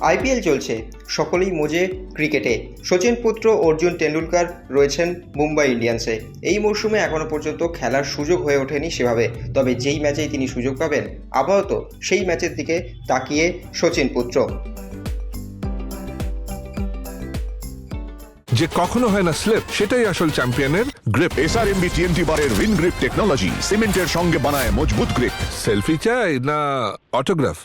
IPL চলছে। সকলেই মজে ক্রিকেটে। সচিন পুত্র অর্জুন টেন্ডুলকার রয়েছেন মুম্বাই ইন্ডিয়ান্সে। এই মরশুমে এখনও পর্যন্ত খেলার সুযোগ হয়ে ওঠেনি সেভাবে। তবে যেই ম্যাচেই তিনি সুযোগ পাবেন আপাতত সেই ম্যাচের দিকে তাকিয়ে সচিন পুত্র। যে কখনো হয় না স্লিপ সেটাই আসল চ্যাম্পিয়নের গ্রিপ এসআরএমবি টিএমটি বারের উইন গ্রিপ টেকনোলজি সিমেন্টের সঙ্গে বানায় মজবুত গ্রিপ সেলফি চাই না অটোগ্রাফ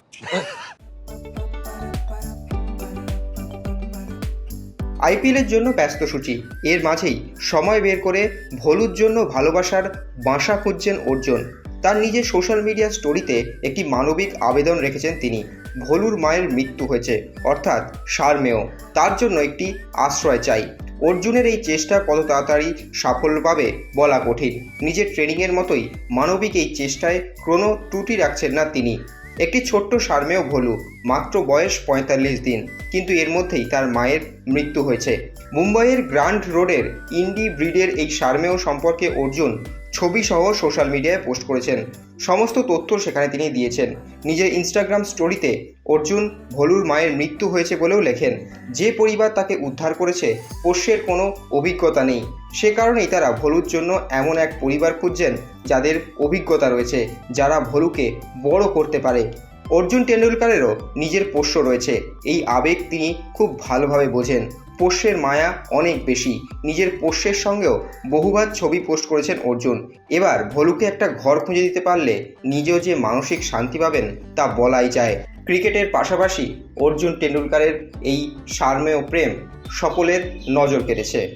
আইপিএলের জন্য ব্যস্ত সূচি। এর মাঝেই সময় বের করে ভলুর জন্য ভালোবাসার বাসা খুঁজছেন অর্জুন। তার নিজের সোশ্যাল মিডিয়া স্টোরিতে একটি মানবিক আবেদন রেখেছেন তিনি। ভলুর মায়ের মৃত্যু হয়েছে, অর্থাৎ সারমেয়। তার জন্য একটি আশ্রয় চাই। অর্জুনের এই চেষ্টা কত তাড়াতাড়ি সাফল্য পাবে বলা কঠিন। নিজের ট্রেনিংয়ের মতোই মানবিক এই চেষ্টায় কোনো ত্রুটি রাখছেন না তিনি। একটি ছোট্ট সারমেয় ভলু, মাত্র বয়স পঁয়তাল্লিশ দিন, কিন্তু এর মধ্যেই তার মায়ের মৃত্যু হয়েছে। মুম্বাইয়ের গ্র্যান্ড রোডের ইন্ডি ব্রিডের এই সারমেয় সম্পর্কে অর্জুন ছবি সহ সোশ্যাল মিডিয়ায় পোস্ট করেছেন। সমস্ত তথ্য সেখানে তিনি দিয়েছেন। নিজের ইনস্টাগ্রাম স্টোরিতে অর্জুন ভলুর মায়ের মৃত্যু হয়েছে বলেও লেখেন। যে পরিবার তাকে উদ্ধার করেছে, পোষ্যের কোনো অভিজ্ঞতা নেই। সে কারণেই তারা ভলুর জন্য এমন এক পরিবার খুঁজছেন যাদের অভিজ্ঞতা রয়েছে, যারা ভলুকে বড় করতে পারে। অর্জুন টেন্ডুলকারেরও নিজের পোষ্য রয়েছে। এই আবেগ তিনি খুব ভালোভাবে বোঝেন। পোষ্যের মায়া অনেক বেশি। নিজের পোষ্যের সঙ্গেও বহুবার ছবি পোস্ট করেছেন অর্জুন। এবার ভলুকে একটা ঘর খুঁজে দিতে পারলে নিজেও যে মানসিক শান্তি পাবেন তা বলাই যায়। ক্রিকেটের পাশাপাশি অর্জুন টেন্ডুলকারের এই সারমেয় প্রেম সকলের নজর কেড়েছে।